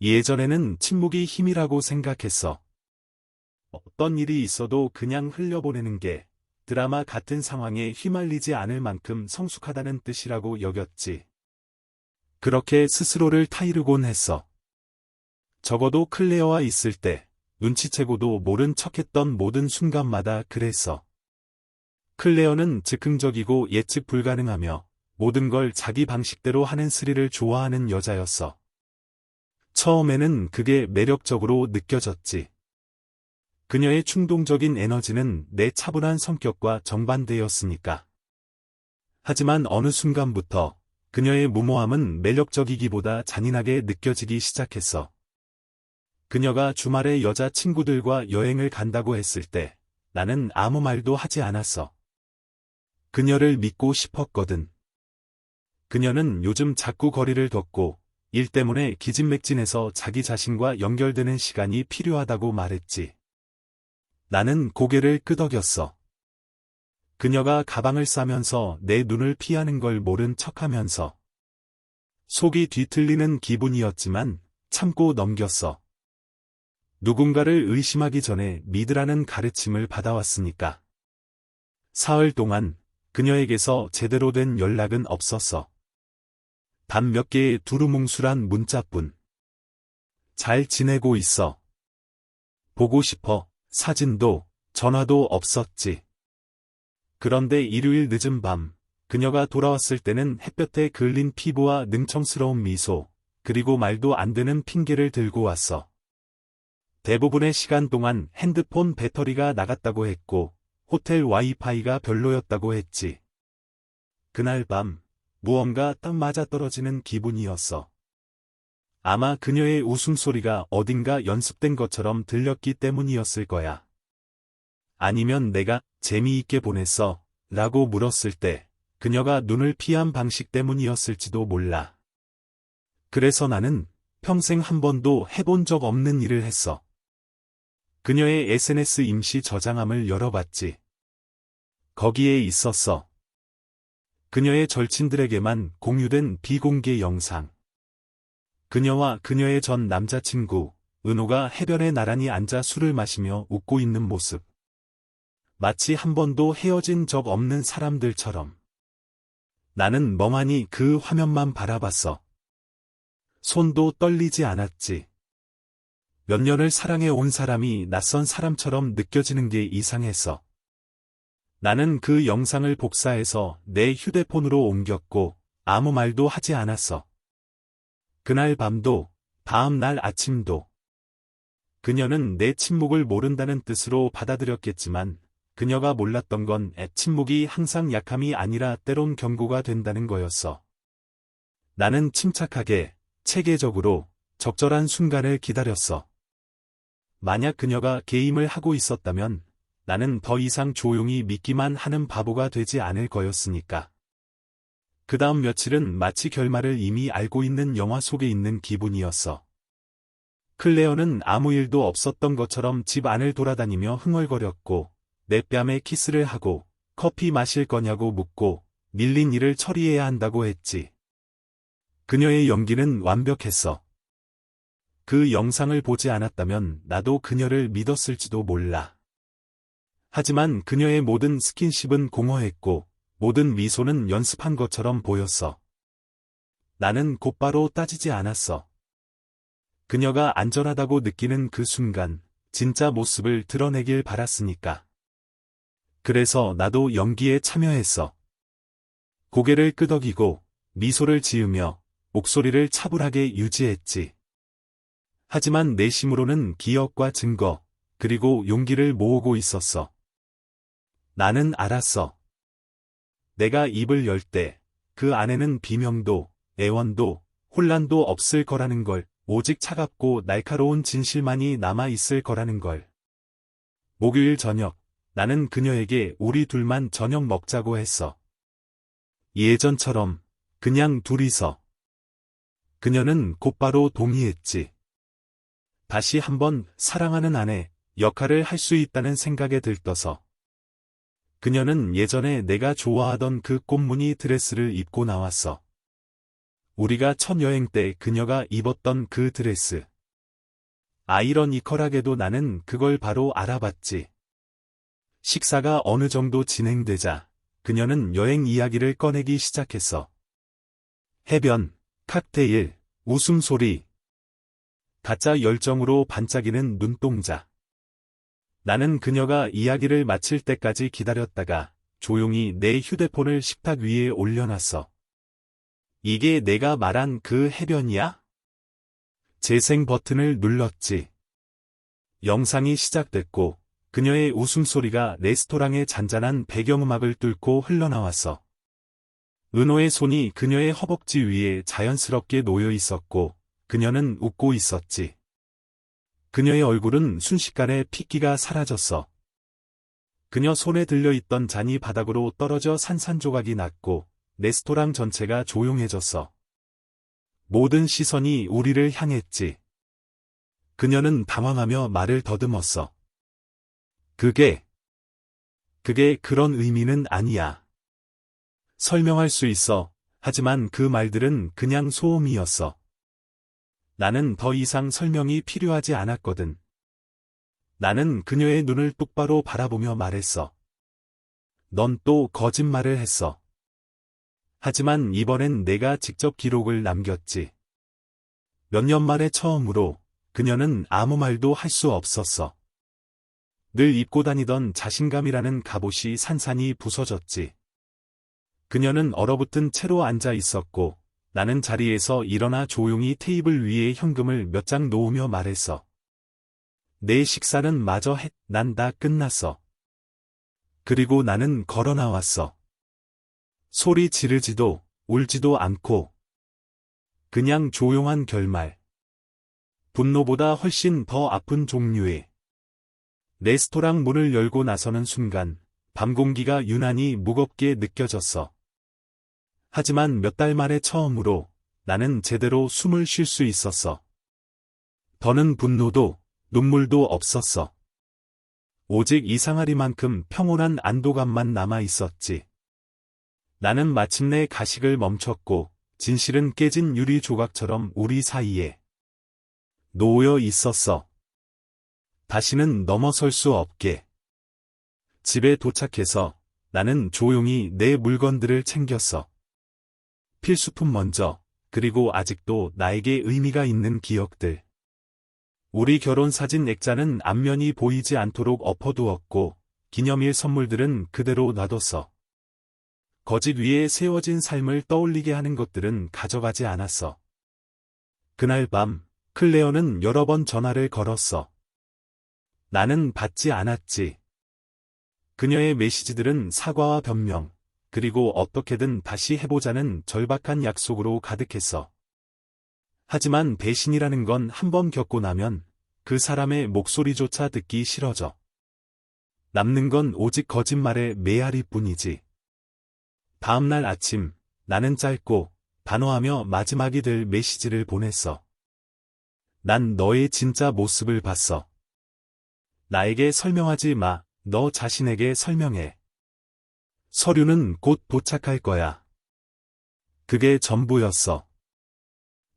예전에는 침묵이 힘이라고 생각했어. 어떤 일이 있어도 그냥 흘려보내는 게 드라마 같은 상황에 휘말리지 않을 만큼 성숙하다는 뜻이라고 여겼지. 그렇게 스스로를 타이르곤 했어. 적어도 클레어와 있을 때 눈치채고도 모른 척했던 모든 순간마다 그랬어. 클레어는 즉흥적이고 예측 불가능하며 모든 걸 자기 방식대로 하는 스릴을 좋아하는 여자였어. 처음에는 그게 매력적으로 느껴졌지. 그녀의 충동적인 에너지는 내 차분한 성격과 정반대였으니까. 하지만 어느 순간부터 그녀의 무모함은 매력적이기보다 잔인하게 느껴지기 시작했어. 그녀가 주말에 여자 친구들과 여행을 간다고 했을 때 나는 아무 말도 하지 않았어. 그녀를 믿고 싶었거든. 그녀는 요즘 자꾸 거리를 뒀고 일 때문에 기진맥진해서 자기 자신과 연결되는 시간이 필요하다고 말했지. 나는 고개를 끄덕였어. 그녀가 가방을 싸면서 내 눈을 피하는 걸 모른 척하면서 속이 뒤틀리는 기분이었지만 참고 넘겼어. 누군가를 의심하기 전에 믿으라는 가르침을 받아왔으니까. 사흘 동안 그녀에게서 제대로 된 연락은 없었어. 단 몇 개의 두루뭉술한 문자뿐. 잘 지내고 있어. 보고 싶어. 사진도, 전화도 없었지. 그런데 일요일 늦은 밤, 그녀가 돌아왔을 때는 햇볕에 그을린 피부와 능청스러운 미소, 그리고 말도 안 되는 핑계를 들고 왔어. 대부분의 시간 동안 핸드폰 배터리가 나갔다고 했고, 호텔 와이파이가 별로였다고 했지. 그날 밤, 무언가 딱 맞아떨어지는 기분이었어. 아마 그녀의 웃음소리가 어딘가 연습된 것처럼 들렸기 때문이었을 거야. 아니면 내가 재미있게 보냈어 라고 물었을 때 그녀가 눈을 피한 방식 때문이었을지도 몰라. 그래서 나는 평생 한 번도 해본 적 없는 일을 했어. 그녀의 SNS 임시 저장함을 열어봤지. 거기에 있었어. 그녀의 절친들에게만 공유된 비공개 영상. 그녀와 그녀의 전 남자친구, 은호가 해변에 나란히 앉아 술을 마시며 웃고 있는 모습. 마치 한 번도 헤어진 적 없는 사람들처럼. 나는 멍하니 그 화면만 바라봤어. 손도 떨리지 않았지. 몇 년을 사랑해 온 사람이 낯선 사람처럼 느껴지는 게 이상했어. 나는 그 영상을 복사해서 내 휴대폰으로 옮겼고 아무 말도 하지 않았어. 그날 밤도, 다음 날 아침도. 그녀는 내 침묵을 모른다는 뜻으로 받아들였겠지만, 그녀가 몰랐던 건 침묵이 항상 약함이 아니라 때론 경고가 된다는 거였어. 나는 침착하게, 체계적으로, 적절한 순간을 기다렸어. 만약 그녀가 게임을 하고 있었다면, 나는 더 이상 조용히 믿기만 하는 바보가 되지 않을 거였으니까. 그 다음 며칠은 마치 결말을 이미 알고 있는 영화 속에 있는 기분이었어. 클레어는 아무 일도 없었던 것처럼 집 안을 돌아다니며 흥얼거렸고, 내 뺨에 키스를 하고, 커피 마실 거냐고 묻고, 밀린 일을 처리해야 한다고 했지. 그녀의 연기는 완벽했어. 그 영상을 보지 않았다면 나도 그녀를 믿었을지도 몰라. 하지만 그녀의 모든 스킨십은 공허했고, 모든 미소는 연습한 것처럼 보였어. 나는 곧바로 따지지 않았어. 그녀가 안전하다고 느끼는 그 순간, 진짜 모습을 드러내길 바랐으니까. 그래서 나도 연기에 참여했어. 고개를 끄덕이고, 미소를 지으며, 목소리를 차분하게 유지했지. 하지만 내심으로는 기억과 증거, 그리고 용기를 모으고 있었어. 나는 알았어. 내가 입을 열 때 그 안에는 비명도, 애원도, 혼란도 없을 거라는 걸, 오직 차갑고 날카로운 진실만이 남아 있을 거라는 걸. 목요일 저녁, 나는 그녀에게 우리 둘만 저녁 먹자고 했어. 예전처럼, 그냥 둘이서. 그녀는 곧바로 동의했지. 다시 한번 사랑하는 아내 역할을 할 수 있다는 생각에 들떠서. 그녀는 예전에 내가 좋아하던 그 꽃무늬 드레스를 입고 나왔어. 우리가 첫 여행 때 그녀가 입었던 그 드레스. 아이러니컬하게도 나는 그걸 바로 알아봤지. 식사가 어느 정도 진행되자 그녀는 여행 이야기를 꺼내기 시작했어. 해변, 칵테일, 웃음소리. 가짜 열정으로 반짝이는 눈동자. 나는 그녀가 이야기를 마칠 때까지 기다렸다가 조용히 내 휴대폰을 식탁 위에 올려놨어. 이게 내가 말한 그 해변이야? 재생 버튼을 눌렀지. 영상이 시작됐고 그녀의 웃음소리가 레스토랑의 잔잔한 배경음악을 뚫고 흘러나왔어. 은호의 손이 그녀의 허벅지 위에 자연스럽게 놓여 있었고 그녀는 웃고 있었지. 그녀의 얼굴은 순식간에 핏기가 사라졌어. 그녀 손에 들려있던 잔이 바닥으로 떨어져 산산조각이 났고 레스토랑 전체가 조용해졌어. 모든 시선이 우리를 향했지. 그녀는 당황하며 말을 더듬었어. 그게, 그게 그런 의미는 아니야. 설명할 수 있어. 하지만 그 말들은 그냥 소음이었어. 나는 더 이상 설명이 필요하지 않았거든. 나는 그녀의 눈을 똑바로 바라보며 말했어. 넌 또 거짓말을 했어. 하지만 이번엔 내가 직접 기록을 남겼지. 몇 년 만에 처음으로 그녀는 아무 말도 할 수 없었어. 늘 입고 다니던 자신감이라는 갑옷이 산산이 부서졌지. 그녀는 얼어붙은 채로 앉아 있었고 나는 자리에서 일어나 조용히 테이블 위에 현금을 몇 장 놓으며 말했어. 내 식사는 마저 했, 난 다 끝났어. 그리고 나는 걸어 나왔어. 소리 지르지도, 울지도 않고. 그냥 조용한 결말. 분노보다 훨씬 더 아픈 종류의. 레스토랑 문을 열고 나서는 순간, 밤 공기가 유난히 무겁게 느껴졌어. 하지만 몇 달 만에 처음으로 나는 제대로 숨을 쉴 수 있었어. 더는 분노도 눈물도 없었어. 오직 이상하리만큼 평온한 안도감만 남아 있었지. 나는 마침내 가식을 멈췄고 진실은 깨진 유리 조각처럼 우리 사이에 놓여 있었어. 다시는 넘어설 수 없게. 집에 도착해서 나는 조용히 내 물건들을 챙겼어. 필수품 먼저, 그리고 아직도 나에게 의미가 있는 기억들. 우리 결혼 사진 액자는 앞면이 보이지 않도록 엎어두었고, 기념일 선물들은 그대로 놔뒀어. 거짓 위에 세워진 삶을 떠올리게 하는 것들은 가져가지 않았어. 그날 밤, 클레어는 여러 번 전화를 걸었어. 나는 받지 않았지. 그녀의 메시지들은 사과와 변명, 그리고 어떻게든 다시 해보자는 절박한 약속으로 가득했어. 하지만 배신이라는 건 한 번 겪고 나면 그 사람의 목소리조차 듣기 싫어져. 남는 건 오직 거짓말의 메아리 뿐이지. 다음날 아침, 나는 짧고 단호하며 마지막이 될 메시지를 보냈어. 난 너의 진짜 모습을 봤어. 나에게 설명하지 마, 너 자신에게 설명해. 서류는 곧 도착할 거야. 그게 전부였어.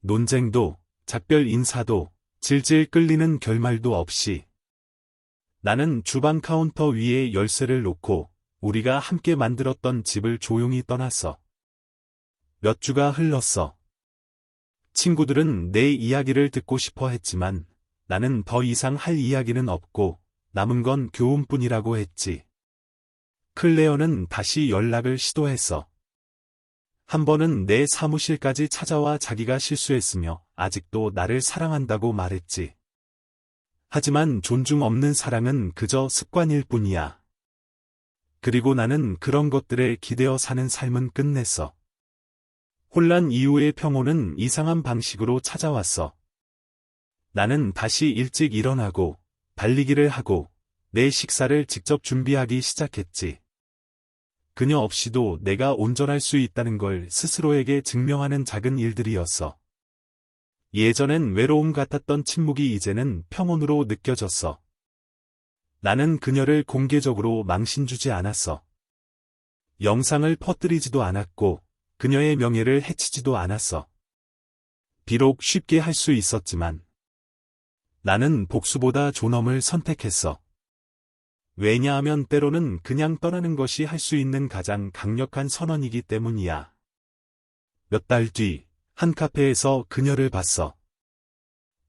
논쟁도, 작별 인사도, 질질 끌리는 결말도 없이. 나는 주방 카운터 위에 열쇠를 놓고 우리가 함께 만들었던 집을 조용히 떠났어. 몇 주가 흘렀어. 친구들은 내 이야기를 듣고 싶어 했지만 나는 더 이상 할 이야기는 없고 남은 건 교훈뿐이라고 했지. 클레어는 다시 연락을 시도했어. 한 번은 내 사무실까지 찾아와 자기가 실수했으며 아직도 나를 사랑한다고 말했지. 하지만 존중 없는 사랑은 그저 습관일 뿐이야. 그리고 나는 그런 것들에 기대어 사는 삶은 끝냈어. 혼란 이후의 평온은 이상한 방식으로 찾아왔어. 나는 다시 일찍 일어나고 달리기를 하고 내 식사를 직접 준비하기 시작했지. 그녀 없이도 내가 온전할 수 있다는 걸 스스로에게 증명하는 작은 일들이었어. 예전엔 외로움 같았던 침묵이 이제는 평온으로 느껴졌어. 나는 그녀를 공개적으로 망신주지 않았어. 영상을 퍼뜨리지도 않았고 그녀의 명예를 해치지도 않았어. 비록 쉽게 할 수 있었지만 나는 복수보다 존엄을 선택했어. 왜냐하면 때로는 그냥 떠나는 것이 할 수 있는 가장 강력한 선언이기 때문이야. 몇 달 뒤, 한 카페에서 그녀를 봤어.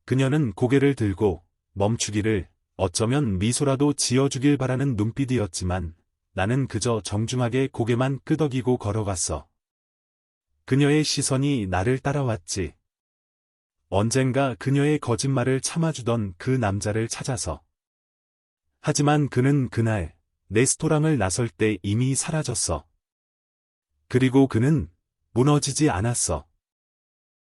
그녀는 고개를 들고 멈추기를 어쩌면 미소라도 지어주길 바라는 눈빛이었지만 나는 그저 정중하게 고개만 끄덕이고 걸어갔어. 그녀의 시선이 나를 따라왔지. 언젠가 그녀의 거짓말을 참아주던 그 남자를 찾아서. 하지만 그는 그날 레스토랑을 나설 때 이미 사라졌어. 그리고 그는 무너지지 않았어.